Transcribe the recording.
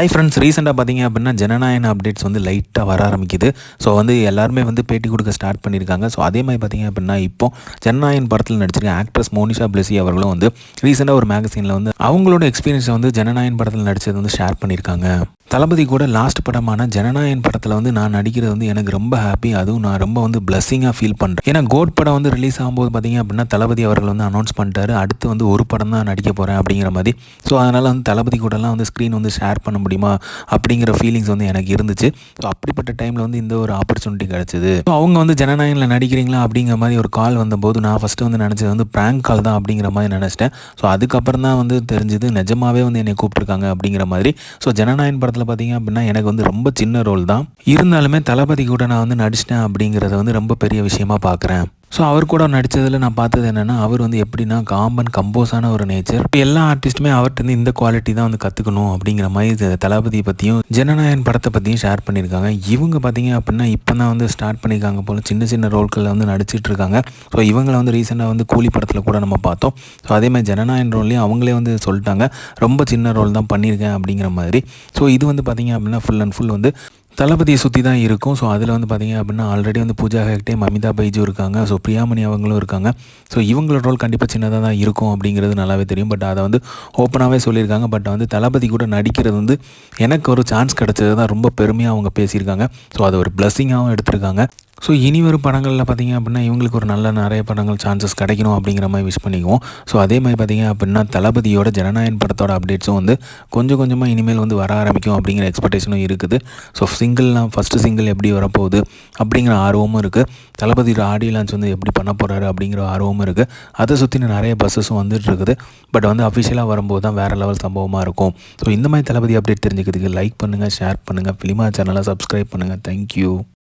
Hi friends ரீசெண்டாக பார்த்தீங்க அப்படின்னா ஜனநாயகன் அப்டேட்ஸ் வந்து லைட்டாக வர ஆரம்பிக்குது. ஸோ வந்து எல்லாருமே வந்து பேட்டி கொடுக்க ஸ்டார்ட் பண்ணியிருக்காங்க ஸோ அதே மாதிரி பார்த்தீங்க அப்படின்னா இப்போ ஜனநாயகன் படத்தில் நடிச்சிருக்க ஆக்ட்ரஸ் மோனிஷா பிளஸி அவர்களும் வந்து ரீசெண்டாக ஒரு மேகசீனில் வந்து அவங்களோட எக்ஸ்பீரியன்ஸை வந்து ஜனநாயகன் படத்தில் நடித்தது வந்து ஷேர் பண்ணியிருக்காங்க தளபதி கூட லாஸ்ட் படமான ஜனநாயகன் படத்தில் வந்து நான் நடிக்கிறது வந்து எனக்கு ரொம்ப ஹாப்பி அதுவும் நான் ரொம்ப வந்து பிளஸ்ஸிங்காக ஃபீல் பண்ணுறேன் ஏன்னா கோட் படம் வந்து ரிலீஸ் ஆகும்போது பார்த்தீங்க அப்படின்னா தளபதி அவர்கள் வந்து அனௌன்ஸ் பண்ணிட்டாரு. அடுத்து வந்து ஒரு படம் தான் நடிக்க போகிறேன் அப்படிங்கிற மாதிரி. ஸோ அதனால் வந்து தளபதி கூடலாம் வந்து ஸ்க்ரீன் வந்து ஷேர் பண்ண முடியுமா அப்படிங்கிற ஃபீலிங்ஸ் வந்து எனக்கு இருந்துச்சு. ஸோ அப்படிப்பட்ட டைமில் வந்து இந்த ஒரு ஆப்பர்ச்சுனிட்டி கிடச்சிது. ஸோ அவங்க வந்து ஜனநாயகனில் நடிக்கிறீங்களா அப்படிங்கிற மாதிரி ஒரு கால் வந்தபோது நான் ஃபஸ்ட்டு வந்து நினச்சது வந்து ப்ராங்க் கால் தான் அப்படிங்கிற மாதிரி நினச்சிட்டேன். ஸோ அதுக்கப்புறம் தான் வந்து தெரிஞ்சது நிஜமாவே வந்து என்னை கூப்பிட்ருக்காங்க அப்படிங்கிற மாதிரி. ஸோ ஜனநாயகன் படத்தில் பார்த்தீங்க அப்படின்னா எனக்கு வந்து ரொம்ப சின்ன ரோல் தான். இருந்தாலுமே தளபதி கூட நான் வந்து நடிச்சிட்டேன் அப்படிங்கிறத வந்து ரொம்ப பெரிய விஷயமா பார்க்குறேன் ஸோ அவர் கூட நடித்ததில் நான் பார்த்தது என்னென்னா அவர் வந்து எப்படின்னா காம்பன் கம்போஸான ஒரு நேச்சர் இப்போ எல்லா ஆர்டிஸ்ட்டுமே அவர்கிட்ட இந்த குவாலிட்டி தான் வந்து கற்றுக்கணும் அப்படிங்கிற மாதிரி தளபதியை தளபதி பற்றியும் ஜனநாயகன் படத்தை பற்றியும் ஷேர் பண்ணியிருக்காங்க. இவங்க பார்த்தீங்க அப்படின்னா இப்போ தான் வந்து ஸ்டார்ட் பண்ணியிருக்காங்க போல் சின்ன சின்ன ரோல்களில் வந்து நடிச்சிட்டு இருக்காங்க. ஸோ இவங்களை வந்து ரீசெண்டாக வந்து கூலி படத்தில் கூட நம்ம பார்த்தோம். ஸோ அதே மாதிரி ஜனநாயகன் ரோல்லையும் அவங்களே வந்து சொல்லிட்டாங்க. ரொம்ப சின்ன ரோல் தான் பண்ணியிருக்கேன் அப்படிங்கிற மாதிரி. ஸோ இது வந்து பார்த்தீங்க அப்படின்னா ஃபுல் அண்ட் ஃபுல் வந்து தளபதியை சுற்றி தான் இருக்கும். ஸோ அதில் வந்து பார்த்திங்க அப்படின்னா ஆல்ரெடி வந்து பூஜா ஹெக்டே மமிதா பைஜு இருக்காங்க. ஸோ பிரியாமணி அவங்களும் இருக்காங்க. ஸோ இவங்களோட ரோல் கண்டிப்பாக சின்னதாக தான் இருக்கும் அப்படிங்கிறது நல்லாவே தெரியும். பட் அதை வந்து ஓப்பனாகவே சொல்லியிருக்காங்க. பட் வந்து தளபதி கூட நடிக்கிறது வந்து எனக்கு ஒரு சான்ஸ் கிடச்சது தான் ரொம்ப பெருமையாக அவங்க பேசியிருக்காங்க. ஸோ அதை ஒரு பிளஸ்ஸிங்காகவும் எடுத்திருக்காங்க. ஸோ இனி வரும் படங்களில் பார்த்திங்க அப்படின்னா இவங்களுக்கு ஒரு நல்ல நிறைய படங்கள் சான்சஸ் கிடைக்கணும் அப்படிங்கிற மாதிரி விஷ் பண்ணிக்குவோம். ஸோ அதே மாதிரி பார்த்திங்க அப்படின்னா தளபதியோட ஜனநாயகன் படத்தோட அப்டேட்ஸும் வந்து கொஞ்சம் கொஞ்சமாக இனிமேல் வந்து வர ஆரம்பிக்கும் அப்படிங்கிற எக்ஸ்பெக்டேஷனும் இருக்குது. ஸோ சிங்கிள்லாம் ஃபஸ்ட்டு சிங்கிள் எப்படி வரப்போகுது அப்படிங்கிற ஆர்வமும் இருக்குது தளபதியோட ஆடியோ லான்ச் வந்து எப்படி பண்ண போகிறாரு அப்படிங்கிற ஆர்வமும் இருக்குது அதை சுற்றின நிறைய பஸ்ஸஸும் வந்துட்டு இருக்குது. பட் வந்து அஃபிஷியலாக வரும்போது தான் வேறு லெவல் சம்பவமாக இருக்கும். ஸோ இந்த மாதிரி தளபதி அப்டேட் தெரிஞ்சுக்கிறதுக்கு லைக் பண்ணுங்கள் ஷேர் பண்ணுங்கள் ஃபிலிமா சேனலை சப்ஸ்கிரைப் பண்ணுங்கள் தேங்க்யூ